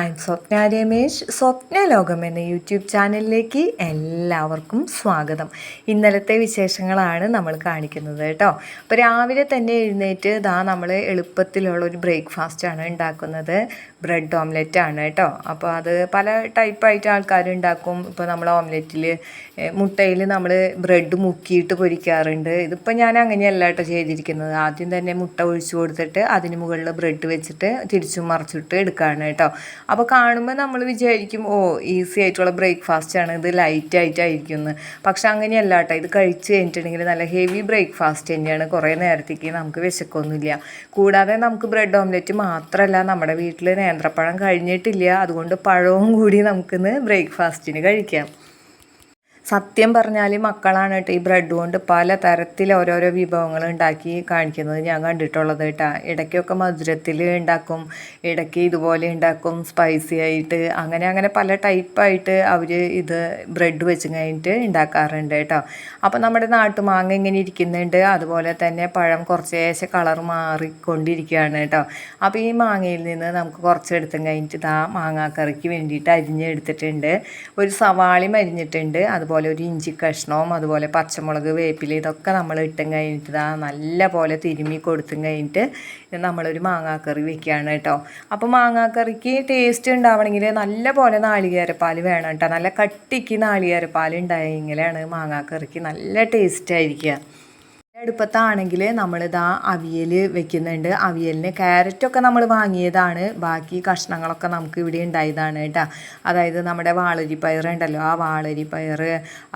I am Swapna Ramesh. സ്വപ്ന ലോകം എന്ന YouTube ചാനലിലേക്ക് എല്ലാവർക്കും സ്വാഗതം. ഇന്നലത്തെ വിശേഷങ്ങളാണ് നമ്മൾ കാണിക്കുന്നത് കേട്ടോ. അപ്പോൾ രാവിലെ തന്നെ എഴുന്നേറ്റ് ഇതാ നമ്മൾ എളുപ്പത്തിലുള്ള ഒരു ബ്രേക്ക്ഫാസ്റ്റാണ് ഉണ്ടാക്കുന്നത്. ബ്രെഡ് ഓംലെറ്റ് ആണ് കേട്ടോ. അപ്പോൾ അത് പല ടൈപ്പായിട്ട് ആൾക്കാർ ഉണ്ടാക്കും. ഇപ്പോൾ നമ്മൾ ഓംലെറ്റിൽ മുട്ടയിൽ നമ്മൾ ബ്രെഡ് മുക്കിയിട്ട് പൊരിക്കാറുണ്ട്. ഇതിപ്പോൾ ഞാൻ അങ്ങനെയല്ല കേട്ടോ ചെയ്തിരിക്കുന്നത്. ആദ്യം തന്നെ മുട്ട ഒഴിച്ചു കൊടുത്തിട്ട് അതിന് മുകളിൽ ബ്രെഡ് വെച്ചിട്ട് തിരിച്ചും മറിച്ചിട്ട് എടുക്കുകയാണ് കേട്ടോ. അപ്പോൾ കാണുമ്പോൾ നമ്മൾ വിചാരിക്കും ഓ ഈസി ആയിട്ടുള്ള ബ്രേക്ക്ഫാസ്റ്റ് ആണ്. ഇത് ലൈറ്റ് ആയിട്ടായിരിക്കും എന്ന് പക്ഷെ അങ്ങനെയല്ല കേട്ടോ ഇത് കഴിച്ച് കഴിഞ്ഞിട്ടുണ്ടെങ്കിൽ നല്ല ഹെവി ബ്രേക്ക്ഫാസ്റ്റ് തന്നെയാണ്. കുറേ നേരത്തേക്ക് നമുക്ക് വിശക്കൊന്നുമില്ല. കൂടാതെ നമുക്ക് ബ്രെഡ് ഓംലെറ്റ് മാത്രമല്ല നമ്മുടെ വീട്ടിൽ നേന്ത്രപ്പഴം കഴിഞ്ഞിട്ടില്ല. അതുകൊണ്ട് പഴവും കൂടി നമുക്കിന്ന് ബ്രേക്ക്ഫാസ്റ്റിന് കഴിക്കാം. സത്യം പറഞ്ഞാൽ മക്കളാണ് കേട്ടോ ഈ ബ്രെഡ് കൊണ്ട് പല തരത്തിൽ ഓരോരോ വിഭവങ്ങൾ ഉണ്ടാക്കി കാണിക്കുന്നത് ഞാൻ കണ്ടിട്ടുള്ളത് കേട്ടോ. ഇടയ്ക്കൊക്കെ മധുരത്തിൽ ഉണ്ടാക്കും ഇടയ്ക്ക് ഇതുപോലെ ഉണ്ടാക്കും സ്പൈസി ആയിട്ട്. അങ്ങനെ അങ്ങനെ പല ടൈപ്പായിട്ട് അവർ ഇത് ബ്രെഡ് വെച്ച് കഴിഞ്ഞിട്ട് ഉണ്ടാക്കാറുണ്ട് കേട്ടോ. അപ്പോൾ നമ്മുടെ നാട്ടു മാങ്ങ ഇങ്ങനെ ഇരിക്കുന്നുണ്ട്. അതുപോലെ തന്നെ പഴം കുറച്ചേശം കളർ മാറിക്കൊണ്ടിരിക്കുകയാണ് കേട്ടോ. അപ്പോൾ ഈ മാങ്ങയിൽ നിന്ന് നമുക്ക് കുറച്ചെടുത്തും കഴിഞ്ഞിട്ട് ഇതാ മാങ്ങാക്കറിക്ക് വേണ്ടിയിട്ട് അരിഞ്ഞെടുത്തിട്ടുണ്ട്. ഒരു സവാളി അരിഞ്ഞിട്ടുണ്ട്. അതുപോലെ അതുപോലെ ഒരു ഇഞ്ചി കഷ്ണവും അതുപോലെ പച്ചമുളക് വേപ്പില ഇതൊക്കെ നമ്മൾ ഇട്ടും കഴിഞ്ഞിട്ട് ഇതാ നല്ല പോലെ തിരുമ്മി കൊടുത്തും കഴിഞ്ഞിട്ട് നമ്മളൊരു മാങ്ങാക്കറി വെക്കുകയാണ് കേട്ടോ. അപ്പോൾ മാങ്ങാക്കറിക്ക് ടേസ്റ്റ് ഉണ്ടാവണമെങ്കിൽ നല്ല പോലെ നാളികേരപ്പാൽ വേണം കേട്ടോ. നല്ല കട്ടിക്ക് നാളികേരപ്പാൽ ഉണ്ടായെങ്കിലാണ് മാങ്ങാക്കറിക്ക് നല്ല ടേസ്റ്റ് ആയിരിക്കുക. അടുപ്പത്താണെങ്കിൽ നമ്മളിതാ അവിയൽ വെക്കുന്നുണ്ട്. അവിയലിന് ക്യാരറ്റൊക്കെ നമ്മൾ വാങ്ങിയതാണ്. ബാക്കി കഷ്ണങ്ങളൊക്കെ നമുക്ക് ഇവിടെ ഉണ്ടായതാണ് കേട്ടോ. അതായത് നമ്മുടെ വാളരി പയർ ഉണ്ടല്ലോ ആ വാളരി പയർ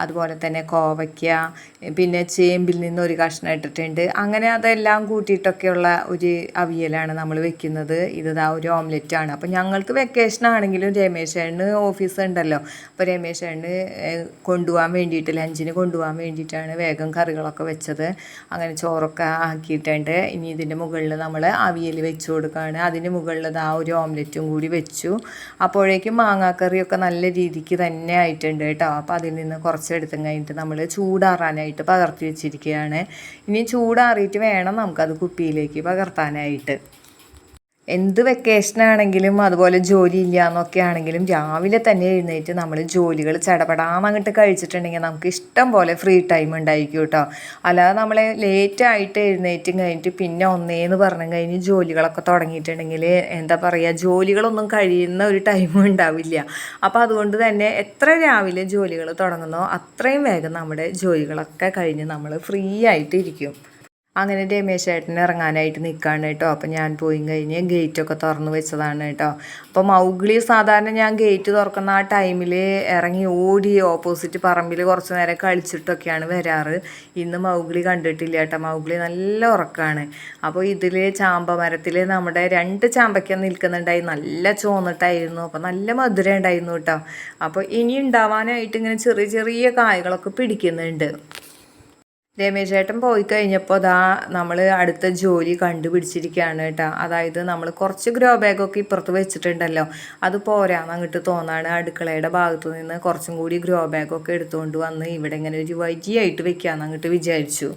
അതുപോലെ തന്നെ കോവയ്ക്ക പിന്നെ ചേമ്പിൽ നിന്ന് ഒരു കഷ്ണം ഇട്ടിട്ടുണ്ട്. അങ്ങനെ അതെല്ലാം കൂട്ടിയിട്ടൊക്കെയുള്ള ഒരു അവിയലാണ് നമ്മൾ വെക്കുന്നത്. ഇതാ ഒരു ഓംലെറ്റാണ് അപ്പോൾ ഞങ്ങൾക്ക് വെക്കേഷൻ ആണെങ്കിലും രമേശേണ് ഓഫീസ് ഉണ്ടല്ലോ. അപ്പോൾ രമേശേണ് കൊണ്ടുപോകാൻ വേണ്ടിയിട്ട് ലഞ്ചിന് കൊണ്ടുപോകാൻ വേണ്ടിയിട്ടാണ് വേഗം കറികളൊക്കെ വെച്ചത്. അങ്ങനെ ചോറൊക്കെ ആക്കിയിട്ടുണ്ട്. ഇനി ഇതിന്റെ മുകളിൽ നമ്മൾ അവിയൽ വെച്ച് കൊടുക്കുകയാണ് അതിന്റെ മുകളിൽ ആ ഒരു ഓംലെറ്റും കൂടി വെച്ചു. അപ്പോഴേക്കും മാങ്ങാക്കറിയൊക്കെ നല്ല രീതിക്ക് തന്നെ ആയിട്ടുണ്ട് കേട്ടോ. അപ്പോൾ അതിൽ നിന്ന് കുറച്ചെടുത്തും കഴിഞ്ഞിട്ട് നമ്മൾ ചൂടാറാനായിട്ട് പകർത്തി വെച്ചിരിക്കുകയാണ്. ഇനി ചൂടാറിയിട്ട് വേണം നമുക്കത് കുപ്പിയിലേക്ക് പകർത്താനായിട്ട്. എന്ത് വെക്കേഷനാണെങ്കിലും അതുപോലെ ജോലി ഇല്ല എന്നൊക്കെ ആണെങ്കിലും രാവിലെ തന്നെ എഴുന്നേറ്റ് നമ്മൾ ജോലികൾ ചടപടാന്ന് അങ്ങോട്ട് കഴിച്ചിട്ടുണ്ടെങ്കിൽ നമുക്ക് ഇഷ്ടം പോലെ ഫ്രീ ടൈം ഉണ്ടായിരിക്കും കേട്ടോ. അല്ലാതെ നമ്മളെ ലേറ്റായിട്ട് എഴുന്നേറ്റ് കഴിഞ്ഞിട്ട് പിന്നെ ഒന്നേന്ന് പറഞ്ഞു കഴിഞ്ഞ് ജോലികളൊക്കെ തുടങ്ങിയിട്ടുണ്ടെങ്കിൽ എന്താ പറയുക ജോലികളൊന്നും കഴിയുന്ന ഒരു ടൈമും ഉണ്ടാവില്ല. അപ്പോൾ അതുകൊണ്ട് തന്നെ എത്ര രാവിലെ ജോലികൾ തുടങ്ങുന്നോ അത്രയും വേഗം നമ്മുടെ ജോലികളൊക്കെ കഴിഞ്ഞ് നമ്മൾ ഫ്രീ ആയിട്ട് ഇരിക്കും. അങ്ങനെ രമേശ് ചേട്ടൻ ഇറങ്ങാനായിട്ട് നിൽക്കുകയാണ് കേട്ടോ. അപ്പം ഞാൻ പോയി കഴിഞ്ഞ് ഗേറ്റൊക്കെ തുറന്നു വെച്ചതാണ് കേട്ടോ. അപ്പോൾ മൗഗ്ലി സാധാരണ ഞാൻ ഗേറ്റ് തുറക്കുന്ന ആ ടൈമിൽ ഇറങ്ങി ഓടി ഓപ്പോസിറ്റ് പറമ്പിൽ കുറച്ച് നേരം കളിച്ചിട്ടൊക്കെയാണ് വരാറ്. ഇന്ന് മൗഗ്ലി കണ്ടിട്ടില്ല കേട്ടോ. മൗഗ്ലി നല്ല ഉറക്കമാണ് അപ്പോൾ ഇതിൽ ചാമ്പ മരത്തിൽ നമ്മുടെ രണ്ട് ചാമ്പയ്ക്ക നിൽക്കുന്നുണ്ടായി. നല്ല ചോന്നിട്ടായിരുന്നു അപ്പോൾ നല്ല മധുരം ഉണ്ടായിരുന്നു കേട്ടോ. അപ്പോൾ ഇനി ഉണ്ടാവാനായിട്ട് ഇങ്ങനെ ചെറിയ ചെറിയ കായകളൊക്കെ പിടിക്കുന്നുണ്ട്. രമേശ് ചേട്ടൻ പോയി കഴിഞ്ഞപ്പോൾ ദാ നമ്മൾ അടുത്ത ജോലി കണ്ടുപിടിച്ചിരിക്കുകയാണ് കേട്ടോ. അതായത് നമ്മൾ കുറച്ച് ഗ്രോ ബാഗൊക്കെ ഇപ്പുറത്ത് വെച്ചിട്ടുണ്ടല്ലോ. അത് പോരാന്ന് അങ്ങോട്ട് തോന്നാണ് അടുക്കളയുടെ ഭാഗത്തു നിന്ന് കുറച്ചും കൂടി ഗ്രോ ബാഗൊക്കെ എടുത്തുകൊണ്ട് വന്ന് ഇവിടെ ഇങ്ങനെ ഒരു വൈകിയായിട്ട് വെക്കാമെന്ന് അങ്ങോട്ട് വിചാരിച്ചു.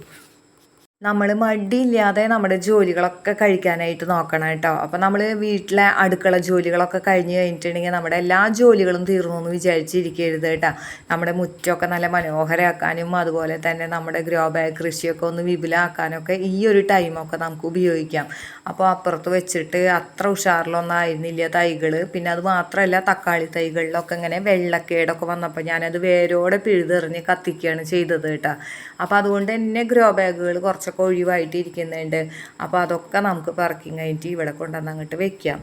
നമ്മൾ മടിയില്ലാതെ നമ്മുടെ ജോലികളൊക്കെ കഴിക്കാനായിട്ട് നോക്കണം കേട്ടോ. അപ്പോൾ നമ്മൾ വീട്ടിലെ അടുക്കള ജോലികളൊക്കെ കഴിഞ്ഞ് കഴിഞ്ഞിട്ടുണ്ടെങ്കിൽ നമ്മുടെ എല്ലാ ജോലികളും തീർന്നു എന്ന് വിചാരിച്ചിരിക്കരുത് കേട്ടോ. നമ്മുടെ മുറ്റമൊക്കെ നല്ല മനോഹരമാക്കാനും അതുപോലെ തന്നെ നമ്മുടെ ഗ്രോ ബാഗ് കൃഷിയൊക്കെ ഒന്ന് വിപുലമാക്കാനൊക്കെ ഈ ഒരു ടൈമൊക്കെ നമുക്ക് ഉപയോഗിക്കാം. അപ്പോൾ അപ്പുറത്ത് വെച്ചിട്ട് അത്ര ഉഷാറിലൊന്നും ആയിരുന്നില്ല തൈകൾ പിന്നെ അത് മാത്രമല്ല തക്കാളി തൈകളിലൊക്കെ ഇങ്ങനെ വെള്ളക്കേടൊക്കെ വന്നപ്പോൾ ഞാനത് വേരോടെ പിഴുതെറിഞ്ഞ് കത്തിക്കുകയാണ് ചെയ്തത് കേട്ടോ. അപ്പോൾ അതുകൊണ്ട് തന്നെ ഗ്രോ ബാഗുകൾ കുറച്ച് കുറച്ചൊക്കെ ഒഴിവായിട്ട് ഇരിക്കുന്നുണ്ട് അപ്പോൾ അതൊക്കെ നമുക്ക് പറക്കി കഴിഞ്ഞിട്ട് ഇവിടെ കൊണ്ടുവന്ന് അങ്ങോട്ട് വെക്കാം.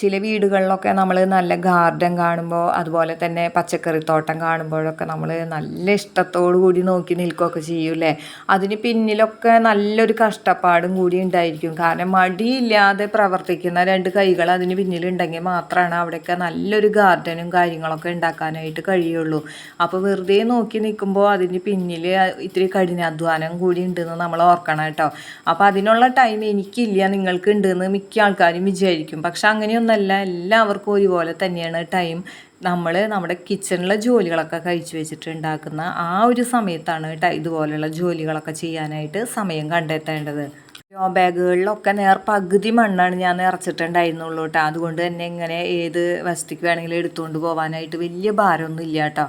ചില വീടുകളിലൊക്കെ നമ്മൾ നല്ല ഗാർഡൻ കാണുമ്പോൾ അതുപോലെ തന്നെ പച്ചക്കറിത്തോട്ടം കാണുമ്പോഴൊക്കെ നമ്മൾ നല്ല ഇഷ്ടത്തോടു കൂടി നോക്കി നിൽക്കുകയൊക്കെ ചെയ്യൂലേ അതിന് പിന്നിലൊക്കെ നല്ലൊരു കഷ്ടപ്പാടും കൂടി ഉണ്ടായിരിക്കും. കാരണം മടിയില്ലാതെ പ്രവർത്തിക്കുന്ന രണ്ട് കൈകൾ അതിന് പിന്നിലുണ്ടെങ്കിൽ മാത്രമാണ് അവിടെയൊക്കെ നല്ലൊരു ഗാർഡനും കാര്യങ്ങളൊക്കെ ഉണ്ടാക്കാനായിട്ട് കഴിയുള്ളൂ. അപ്പോൾ വെറുതെ നോക്കി നിൽക്കുമ്പോൾ അതിന് പിന്നിൽ ഇത്തിരി കഠിനാധ്വാനം കൂടി ഉണ്ടെന്ന് നമ്മൾ ഓർക്കണം കേട്ടോ. അപ്പോൾ അതിനുള്ള ടൈം എനിക്കില്ല നിങ്ങൾക്ക് ഉണ്ടെന്ന് മിക്ക ആൾക്കാരും വിചാരിക്കും. പക്ഷെ അങ്ങനെയൊന്നും ഒന്നല്ല എല്ലാവർക്കും ഒരുപോലെ തന്നെയാണ് ടൈം നമ്മൾ നമ്മുടെ കിച്ചണിലെ ജോലികളൊക്കെ കഴിച്ചു വെച്ചിട്ട് ഉണ്ടാക്കുന്ന ആ ഒരു സമയത്താണ് ഇതുപോലെയുള്ള ജോലികളൊക്കെ ചെയ്യാനായിട്ട് സമയം കണ്ടെത്തേണ്ടത്. ഗ്രോ ബാഗുകളിലൊക്കെ നേർ പകുതി മണ്ണാണ് ഞാൻ നിറച്ചിട്ടുണ്ടായിരുന്നുള്ളൂ കേട്ടോ അതുകൊണ്ട് തന്നെ ഇങ്ങനെ ഏത് വസ്തുക്ക് വേണമെങ്കിലും എടുത്തുകൊണ്ട് പോകാനായിട്ട് വലിയ ഭാരമൊന്നും ഇല്ല കേട്ടോ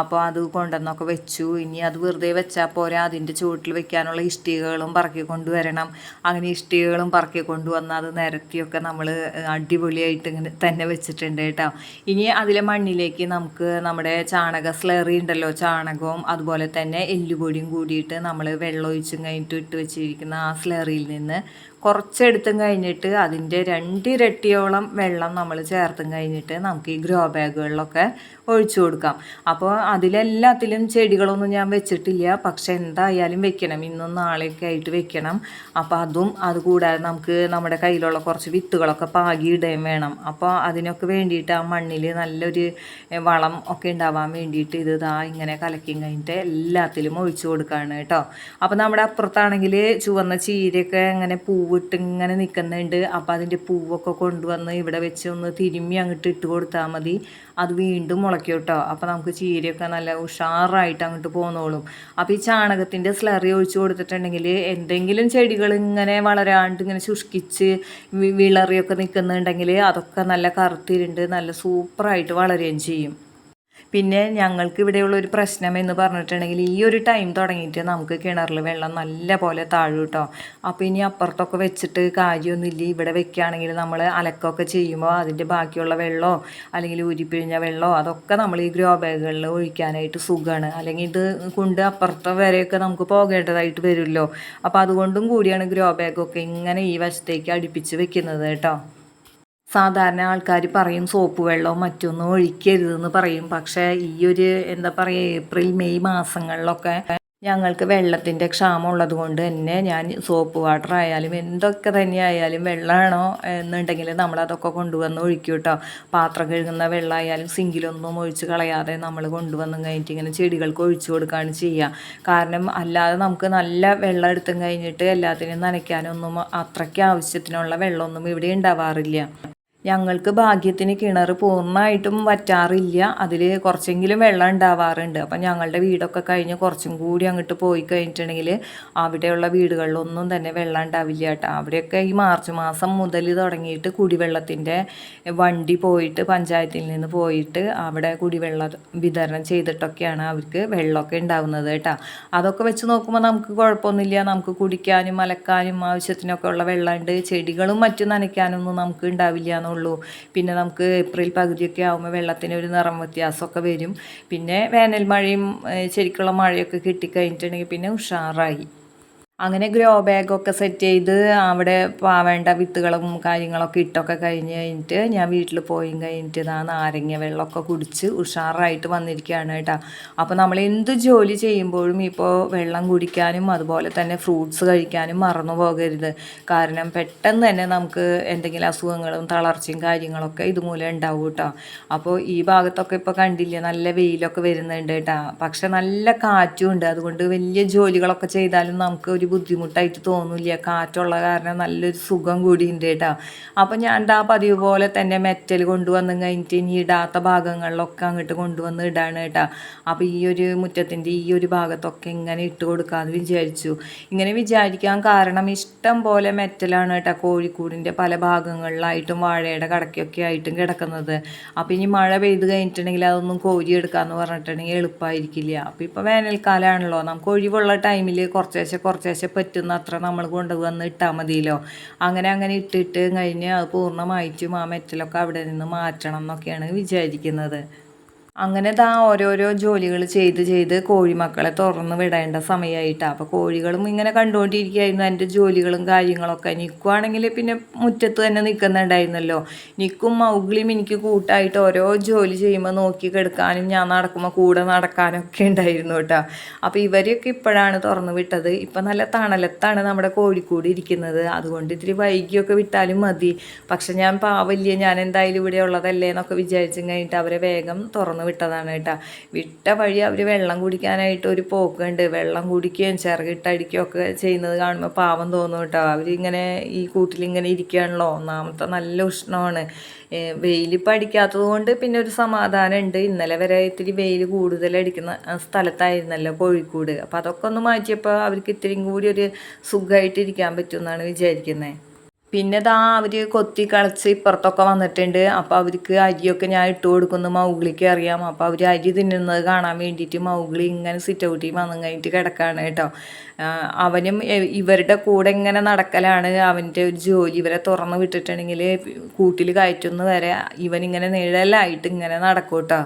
അപ്പോൾ അത് കൊണ്ടുവന്നൊക്കെ വെച്ചു. ഇനി അത് വെറുതെ വെച്ചാൽ പോരാ. അതിന്റെ ചുവട്ടിൽ വെക്കാനുള്ള ഇഷ്ടികകളും പറക്കി കൊണ്ടുവരണം. അങ്ങനെ ഇഷ്ടികകളും പറക്കി കൊണ്ടുവന്ന് അത് നിരത്തിയൊക്കെ നമ്മൾ അടിപൊളിയായിട്ട് ഇങ്ങനെ തന്നെ വെച്ചിട്ടുണ്ട് കേട്ടോ ഇനി അതിലെ മണ്ണിലേക്ക് നമുക്ക് നമ്മുടെ ചാണക സ്ലറി ഉണ്ടല്ലോ. ചാണകവും അതുപോലെ തന്നെ എല്ലുപൊടിയും കൂടിയിട്ട് നമ്മൾ വെള്ളം ഒഴിച്ചും കഴിഞ്ഞിട്ട് ഇട്ട് വെച്ചിരിക്കുന്ന ആ സ്ലറിയിൽ നിന്ന് കുറച്ചെടുത്തും കഴിഞ്ഞിട്ട് അതിന്റെ രണ്ടിരട്ടിയോളം വെള്ളം നമ്മൾ ചേർത്തും കഴിഞ്ഞിട്ട് നമുക്ക് ഈ ഗ്രോ ബാഗുകളിലൊക്കെ ഒഴിച്ചു കൊടുക്കാം. അപ്പോൾ അതിലെല്ലാത്തിലും ചെടികളൊന്നും ഞാൻ വെച്ചിട്ടില്ല. പക്ഷെ എന്തായാലും വെക്കണം. ഇന്നും നാളെയൊക്കെ ആയിട്ട് വെക്കണം. അപ്പോൾ അതും അതുകൂടാതെ നമുക്ക് നമ്മുടെ കയ്യിലുള്ള കുറച്ച് വിത്തുകളൊക്കെ പാകി ഇടുകയും വേണം. അപ്പോൾ അതിനൊക്കെ വേണ്ടിയിട്ട് ആ മണ്ണിൽ നല്ലൊരു വളം ഒക്കെ ഉണ്ടാവാൻ വേണ്ടിയിട്ട് ഇത് ഇതാ ഇങ്ങനെ കലക്കിയും കഴിഞ്ഞിട്ട് എല്ലാത്തിലും ഒഴിച്ചു കൊടുക്കുകയാണ് കേട്ടോ. അപ്പോൾ നമ്മുടെ അപ്പുറത്താണെങ്കിൽ ചുവന്ന ചീരയൊക്കെ ഇങ്ങനെ പൂവിട്ട് ഇങ്ങനെ നിൽക്കുന്നുണ്ട്. അപ്പോൾ അതിന്റെ പൂവൊക്കെ കൊണ്ടുവന്ന് ഇവിടെ വെച്ച് ഒന്ന് തിരുമ്മി അങ്ങോട്ട് ഇട്ട് കൊടുത്താൽ മതി. അത് വീണ്ടും മുളയ്ക്കും കേട്ടോ. അപ്പോൾ നമുക്ക് ചീരയൊക്കെ നല്ല ഉഷാറായിട്ട് അങ്ങോട്ട് പോന്നോളും. അപ്പോൾ ഈ ചാണകത്തിന്റെ സ്ലറി ഒഴിച്ചു കൊടുത്തിട്ടുണ്ടെങ്കിൽ എന്തെങ്കിലും ചെടികൾ ഇങ്ങനെ വളരാണ്ട് ഇങ്ങനെ ശുഷ്കിച്ച് വിളറിയൊക്കെ നിൽക്കുന്നുണ്ടെങ്കിൽ അതൊക്കെ നല്ല കറുത്തിരുണ്ട് നല്ല സൂപ്പറായിട്ട് വളരുകയും ചെയ്യും. പിന്നെ ഞങ്ങൾക്ക് ഇവിടെയുള്ള ഒരു പ്രശ്നം എന്ന് പറഞ്ഞിട്ടുണ്ടെങ്കിൽ ഈ ഒരു ടൈം തുടങ്ങിയിട്ട് നമുക്ക് കിണറിൽ വെള്ളം നല്ല പോലെ താഴും കേട്ടോ അപ്പോൾ ഇനി അപ്പുറത്തൊക്കെ വെച്ചിട്ട് കാര്യമൊന്നുമില്ല. ഇവിടെ വെക്കുകയാണെങ്കിൽ നമ്മൾ അലക്കൊക്കെ ചെയ്യുമ്പോൾ അതിന്റെ ബാക്കിയുള്ള വെള്ളമോ അല്ലെങ്കിൽ ഊരിപ്പിഴിഞ്ഞ വെള്ളമോ അതൊക്കെ നമ്മൾ ഈ ഗ്രോ ബാഗുകളിൽ ഒഴിക്കാനായിട്ട് സുഖമാണ്. അല്ലെങ്കിൽ ഇത് കൊണ്ട് അപ്പുറത്തെ വരെയൊക്കെ നമുക്ക് പോകേണ്ടതായിട്ട് വരുമല്ലോ. അപ്പോൾ അതുകൊണ്ടും കൂടിയാണ് ഗ്രോ ബാഗൊക്കെ ഇങ്ങനെ ഈ വശത്തേക്ക് അടുപ്പിച്ച് വെക്കുന്നത് കേട്ടോ. സാധാരണ ആൾക്കാർ പറയും സോപ്പ് വെള്ളവും മറ്റൊന്നും ഒഴിക്കരുതെന്ന് പറയും. പക്ഷേ ഈ ഒരു എന്താ പറയുക ഏപ്രിൽ മെയ് മാസങ്ങളിലൊക്കെ ഞങ്ങൾക്ക് വെള്ളത്തിന്റെ ക്ഷാമം ഉള്ളത് കൊണ്ട് തന്നെ ഞാൻ സോപ്പ് വാട്ടർ ആയാലും എന്തൊക്കെ തന്നെ ആയാലും വെള്ളമാണോ എന്നുണ്ടെങ്കിൽ നമ്മളതൊക്കെ കൊണ്ടുവന്ന് ഒഴിക്കും കേട്ടോ പാത്രം കഴുകുന്ന വെള്ളമായാലും സിങ്കിലൊന്നും ഒഴിച്ച് കളയാതെ നമ്മൾ കൊണ്ടുവന്ന് കഴിഞ്ഞിട്ട് ഇങ്ങനെ ചെടികൾക്ക് ഒഴിച്ചു കൊടുക്കുകയാണ് ചെയ്യുക. കാരണം അല്ലാതെ നമുക്ക് നല്ല വെള്ളം എടുത്തും കഴിഞ്ഞിട്ട് എല്ലാത്തിനും നനയ്ക്കാനൊന്നും അത്രയ്ക്ക് ആവശ്യത്തിനുള്ള വെള്ളമൊന്നും ഇവിടെ ഉണ്ടാവാറില്ല. ഞങ്ങൾക്ക് ഭാഗ്യത്തിന് കിണർ പൂർണമായിട്ടും വറ്റാറില്ല. അതിൽ കുറച്ചെങ്കിലും വെള്ളം ഉണ്ടാവാറുണ്ട്. അപ്പം ഞങ്ങളുടെ വീടൊക്കെ കഴിഞ്ഞ് കുറച്ചും കൂടി അങ്ങോട്ട് പോയി കഴിഞ്ഞിട്ടുണ്ടെങ്കിൽ അവിടെയുള്ള വീടുകളിലൊന്നും തന്നെ വെള്ളം ഉണ്ടാവില്ല കേട്ടോ. അവിടെയൊക്കെ ഈ മാർച്ച് മാസം മുതൽ തുടങ്ങിയിട്ട് കുടിവെള്ളത്തിന്റെ വണ്ടി പോയിട്ട് പഞ്ചായത്തിൽ നിന്ന് പോയിട്ട് അവിടെ കുടിവെള്ള വിതരണം ചെയ്തിട്ടൊക്കെയാണ് അവർക്ക് വെള്ളമൊക്കെ ഉണ്ടാവുന്നത് കേട്ടോ. അതൊക്കെ വെച്ച് നോക്കുമ്പോൾ നമുക്ക് കുഴപ്പമൊന്നുമില്ല. നമുക്ക് കുടിക്കാനും അലക്കാനും ആവശ്യത്തിനൊക്കെ ഉള്ള വെള്ളമുണ്ട്. ചെടികളും മറ്റും നനയ്ക്കാനൊന്നും നമുക്ക് ഉണ്ടാവില്ല എന്നുള്ളൂ പിന്നെ നമുക്ക് ഏപ്രിൽ പകുതിയൊക്കെ ആകുമ്പോൾ വെള്ളത്തിന് ഒരു നിറം വ്യത്യാസമൊക്കെ വരും. പിന്നെ വേനൽ മഴയും ശരിക്കുള്ള മഴയൊക്കെ കിട്ടിക്കഴിഞ്ഞിട്ടുണ്ടെങ്കിൽ പിന്നെ ഉഷാറായി. അങ്ങനെ ഗ്രോ ബാഗൊക്കെ സെറ്റ് ചെയ്ത് അവിടെ പാവേണ്ട വിത്തുകളും കാര്യങ്ങളൊക്കെ ഇട്ടൊക്കെ കഴിഞ്ഞ് കഴിഞ്ഞിട്ട് ഞാൻ വീട്ടിൽ പോയി കഴിഞ്ഞിട്ട് ഇതാ നാരങ്ങ വെള്ളമൊക്കെ കുടിച്ച് ഉഷാറായിട്ട് വന്നിരിക്കുകയാണ് കേട്ടോ. അപ്പോൾ നമ്മൾ എന്ത് ജോലി ചെയ്യുമ്പോഴും ഇപ്പോൾ വെള്ളം കുടിക്കാനും അതുപോലെ തന്നെ ഫ്രൂട്ട്സ് കഴിക്കാനും മറന്നു പോകരുത്. കാരണം പെട്ടെന്ന് തന്നെ നമുക്ക് എന്തെങ്കിലും അസുഖങ്ങളും തളർച്ചയും കാര്യങ്ങളൊക്കെ ഇതുമൂലം ഉണ്ടാവും കേട്ടോ. അപ്പോൾ ഈ ഭാഗത്തൊക്കെ ഇപ്പോൾ കണ്ടില്ലേ നല്ല വെയിലൊക്കെ വരുന്നുണ്ട് കേട്ടോ. പക്ഷെ നല്ല കാറ്റും ഉണ്ട്. അതുകൊണ്ട് വലിയ ജോലികളൊക്കെ ചെയ്താലും നമുക്ക് ഒരു ബുദ്ധിമുട്ടായിട്ട് തോന്നില്ല. കാറ്റുള്ള കാരണം നല്ലൊരു സുഖം കൂടി ഉണ്ട് കേട്ടോ. അപ്പം ഞാൻ ആ പതിവ് പോലെ തന്നെ മെറ്റൽ കൊണ്ടുവന്ന് കഴിഞ്ഞിട്ട് ഇനി ഇടാത്ത ഭാഗങ്ങളിലൊക്കെ അങ്ങോട്ട് കൊണ്ടുവന്ന് ഇടാണ് കേട്ടോ. അപ്പോൾ ഈ ഒരു മുറ്റത്തിന്റെ ഈ ഒരു ഭാഗത്തൊക്കെ ഇങ്ങനെ ഇട്ട് കൊടുക്കാമെന്ന് വിചാരിച്ചു. ഇങ്ങനെ വിചാരിക്കാൻ കാരണം ഇഷ്ടം പോലെ മെറ്റലാണ് കേട്ടോ കോഴിക്കൂടിന്റെ പല ഭാഗങ്ങളിലായിട്ടും വാഴയുടെ കടക്കൊക്കെ ആയിട്ടും കിടക്കുന്നത്. അപ്പോൾ ഇനി മഴ പെയ്ത് കഴിഞ്ഞിട്ടുണ്ടെങ്കിൽ അതൊന്നും കോരിയെടുക്കാമെന്ന് പറഞ്ഞിട്ടുണ്ടെങ്കിൽ എളുപ്പമായിരിക്കില്ല അപ്പോൾ ഇപ്പോൾ വേനൽക്കാലമാണല്ലോ നമുക്ക് ഒഴിവുള്ള ടൈമിൽ കുറച്ചേശ്ശെ കുറച്ചേശ്ശെ പറ്റുന്ന അത്ര നമ്മൾ കൊണ്ടുവന്ന് ഇട്ടാൽ മതിയല്ലോ. അങ്ങനെ അങ്ങനെ ഇട്ടിട്ട് കഴിഞ്ഞ് അത് പൂർണമായിട്ടും ആ മെറ്റലൊക്കെ അവിടെ നിന്ന് മാറ്റണം എന്നൊക്കെയാണ് വിചാരിക്കുന്നത്. അങ്ങനെ ദാ ഓരോരോ ജോലികൾ ചെയ്ത് ചെയ്ത് കോഴിമക്കളെ തുറന്ന് വിടേണ്ട സമയമായിട്ടാണ് അപ്പോൾ കോഴികളും ഇങ്ങനെ കണ്ടുകൊണ്ടിരിക്കുകയായിരുന്നു എന്റെ ജോലികളും കാര്യങ്ങളൊക്കെ നിൽക്കുവാണെങ്കിൽ പിന്നെ മുറ്റത്ത് തന്നെ നിൽക്കുന്നുണ്ടായിരുന്നല്ലോ നിൽക്കും മൗഗ്ലിയും എനിക്ക് കൂട്ടായിട്ട് ഓരോ ജോലി ചെയ്യുമ്പോൾ നോക്കി കിടക്കാനും ഞാൻ നടക്കുമ്പോൾ കൂടെ നടക്കാനൊക്കെ ഉണ്ടായിരുന്നു കേട്ടോ. അപ്പോൾ ഇവരെയൊക്കെ ഇപ്പോഴാണ് തുറന്ന് വിട്ടത്. ഇപ്പം നല്ല തണലത്താണ് നമ്മുടെ കോഴിക്കൂട് ഇരിക്കുന്നത്. അതുകൊണ്ട് ഇത്തിരി വൈകിയൊക്കെ വിട്ടാലും മതി. പക്ഷെ ഞാൻ പാവല്യ ഞാൻ എന്തായാലും ഇവിടെ ഉള്ളതല്ലേ എന്നൊക്കെ വിചാരിച്ചും കഴിഞ്ഞിട്ട് അവരെ വേഗം തുറന്ന് വിട്ടതാണ് കേട്ടോ. വിട്ട വഴി അവർ വെള്ളം കുടിക്കാനായിട്ട് ഒരു പോക്കുണ്ട്. വെള്ളം കുടിക്കുകയും ചിറകിട്ടടിക്കുകയും ഒക്കെ ചെയ്യുന്നത് കാണുമ്പോൾ പാവം തോന്നും കേട്ടോ. അവരിങ്ങനെ ഈ കൂട്ടിലിങ്ങനെ ഇരിക്കുകയാണല്ലോ. ഒന്നാമത്തെ നല്ല ഉഷ്ണമാണ്. വെയിലിപ്പോൾ അടിക്കാത്തത് കൊണ്ട് പിന്നെ ഒരു സമാധാനം ഉണ്ട്. ഇന്നലെ വരെ ഇത്തിരി വെയിൽ കൂടുതലടിക്കുന്ന സ്ഥലത്തായിരുന്നല്ലോ കോഴിക്കോട്. അപ്പോൾ അതൊക്കെ ഒന്ന് മാറ്റിയപ്പോൾ അവർക്ക് ഇത്തിരിയും കൂടി ഒരു സുഖമായിട്ട് ഇരിക്കാൻ പറ്റുമെന്നാണ് വിചാരിക്കുന്നത് പിന്നെ ദാ അവർ കൊത്തി കളച്ച് ഇപ്പുറത്തൊക്കെ വന്നിട്ടുണ്ട്. അപ്പോൾ അവർക്ക് അരിയൊക്കെ ഞാൻ ഇട്ട് കൊടുക്കുന്നു. മൗഗ്ലിക്ക് അറിയാം. അപ്പോൾ അവർ അരി തിന്നുന്നത് കാണാൻ വേണ്ടിയിട്ട് മൗഗ്ലി ഇങ്ങനെ സിറ്റ് ഔട്ടിൽ വന്നു കഴിഞ്ഞിട്ട് കിടക്കാണ് കേട്ടോ. അവനും ഇവരുടെ കൂടെ ഇങ്ങനെ നടക്കലാണ്. അവന്റെ ഒരു ജോലി ഇവരെ തുറന്ന് വിട്ടിട്ടുണ്ടെങ്കിൽ കൂട്ടിൽ കയറ്റുന്ന വരെ ഇവനിങ്ങനെ നിഴലായിട്ട് ഇങ്ങനെ നടക്കും കേട്ടോ.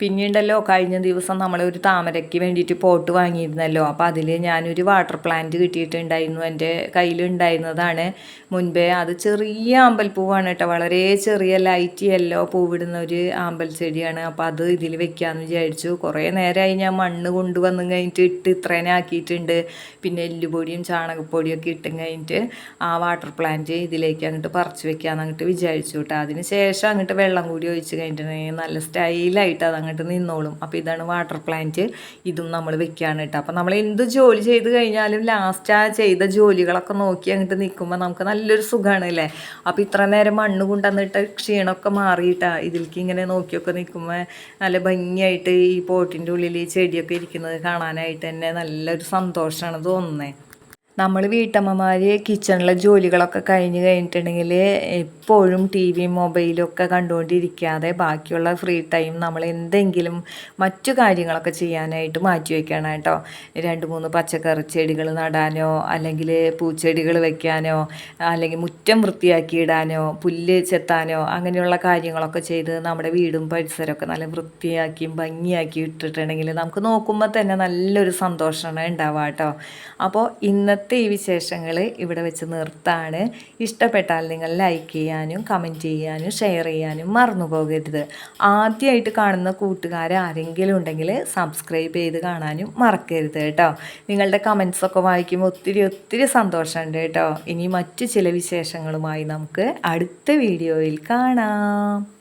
പിന്നീണ്ടല്ലോ കഴിഞ്ഞ ദിവസം നമ്മൾ ഒരു താമരയ്ക്ക് വേണ്ടിയിട്ട് പോട്ട് വാങ്ങിയിരുന്നല്ലോ. അപ്പോൾ അതിൽ ഞാനൊരു വാട്ടർ പ്ലാന്റ് കിട്ടിയിട്ടുണ്ടായിരുന്നു. എന്റെ കയ്യിലുണ്ടായിരുന്നതാണ്. മുൻപേ അത് ചെറിയ അമ്പൽപ്പൂവാണ് കേട്ടോ. വളരെ ചെറിയ ലൈറ്റ് യെല്ലോ പൂവിടുന്ന ഒരു ആമ്പൽ ചെടിയാണ്. അപ്പോൾ അത് ഇതിൽ വെക്കാമെന്ന് വിചാരിച്ചു. കുറേ നേരമായി ഞാൻ മണ്ണ് കൊണ്ടുവന്നു കഴിഞ്ഞിട്ട് ഇട്ട് ഇത്രേനെ ആക്കിയിട്ടുണ്ട്. പിന്നെ എല്ലുപൊടിയും ചാണകപ്പൊടിയും ഒക്കെ ഇട്ടും കഴിഞ്ഞിട്ട് ആ വാട്ടർ പ്ലാന്റ് ഇതിലേക്ക് അങ്ങോട്ട് പറിച്ച് വെക്കാമെന്ന് അങ്ങോട്ട് വിചാരിച്ചു കേട്ടോ. അതിന് ശേഷം അങ്ങോട്ട് വെള്ളം കൂടി ഒഴിച്ച് കഴിഞ്ഞിട്ടുണ്ടെങ്കിൽ നല്ല സ്റ്റൈലായിട്ട് അത് അങ്ങോട്ട് നിന്നോളും. അപ്പോൾ ഇതാണ് വാട്ടർ പ്ലാന്റ് ഇതും നമ്മൾ വെക്കുകയാണ് കേട്ടോ അപ്പോൾ നമ്മൾ എന്ത് ജോലി ചെയ്ത് കഴിഞ്ഞാലും ലാസ്റ്റ് ആ ചെയ്ത ജോലികളൊക്കെ നോക്കി അങ്ങോട്ട് നിൽക്കുമ്പോൾ നമുക്ക് നല്ലൊരു സുഖമാണ് അല്ലേ അപ്പോൾ ഇത്ര നേരം മണ്ണ് കൊണ്ടുവന്നിട്ട് ക്ഷീണമൊക്കെ മാറിയിട്ടാ ഇതിലേക്ക് ഇങ്ങനെ നോക്കിയൊക്കെ നിൽക്കുമ്പോൾ നല്ല ഭംഗിയായിട്ട് ഈ പോട്ടിന്റെ ഉള്ളിൽ ചെടിയൊക്കെ ഇരിക്കുന്നത് കാണാനായിട്ട് തന്നെ നല്ലൊരു സന്തോഷമാണ് തോന്നുന്നത് നമ്മൾ വീട്ടമ്മമാർ കിച്ചണിലെ ജോലികളൊക്കെ കഴിഞ്ഞ് കഴിഞ്ഞിട്ടുണ്ടെങ്കിൽ എപ്പോഴും ടി വി മൊബൈലും ഒക്കെ കണ്ടുകൊണ്ടിരിക്കാതെ ബാക്കിയുള്ള ഫ്രീ ടൈം നമ്മൾ എന്തെങ്കിലും മറ്റു കാര്യങ്ങളൊക്കെ ചെയ്യാനായിട്ട് മാറ്റി വയ്ക്കണം കേട്ടോ രണ്ട് മൂന്ന് പച്ചക്കറി ചെടികൾ നടാനോ അല്ലെങ്കിൽ പൂച്ചെടികൾ വെക്കാനോ അല്ലെങ്കിൽ മുറ്റം വൃത്തിയാക്കി ഇടാനോ പുല്ല് ചെത്താനോ അങ്ങനെയുള്ള കാര്യങ്ങളൊക്കെ ചെയ്ത് നമ്മുടെ വീടും പരിസരമൊക്കെ നല്ല വൃത്തിയാക്കിയും ഭംഗിയാക്കി ഇട്ടിട്ടുണ്ടെങ്കിൽ നമുക്ക് നോക്കുമ്പോൾ തന്നെ നല്ലൊരു സന്തോഷമാണ് ഉണ്ടാവുക കേട്ടോ അപ്പോൾ ഇന്നത്തെ ഇന്നത്തെ ഈ വിശേഷങ്ങൾ ഇവിടെ വെച്ച് നിർത്താണ്. ഇഷ്ടപ്പെട്ടാൽ നിങ്ങൾ ലൈക്ക് ചെയ്യാനും കമന്റ് ചെയ്യാനും ഷെയർ ചെയ്യാനും മറന്നു പോകരുത്. ആദ്യമായിട്ട് കാണുന്ന കൂട്ടുകാർ ആരെങ്കിലും ഉണ്ടെങ്കിൽ സബ്സ്ക്രൈബ് ചെയ്ത് കാണാനും മറക്കരുത് കേട്ടോ. നിങ്ങളുടെ കമൻസൊക്കെ വായിക്കുമ്പോൾ ഒത്തിരി ഒത്തിരി സന്തോഷമുണ്ട് കേട്ടോ. ഇനി മറ്റു ചില വിശേഷങ്ങളുമായി നമുക്ക് അടുത്ത വീഡിയോയിൽ കാണാം.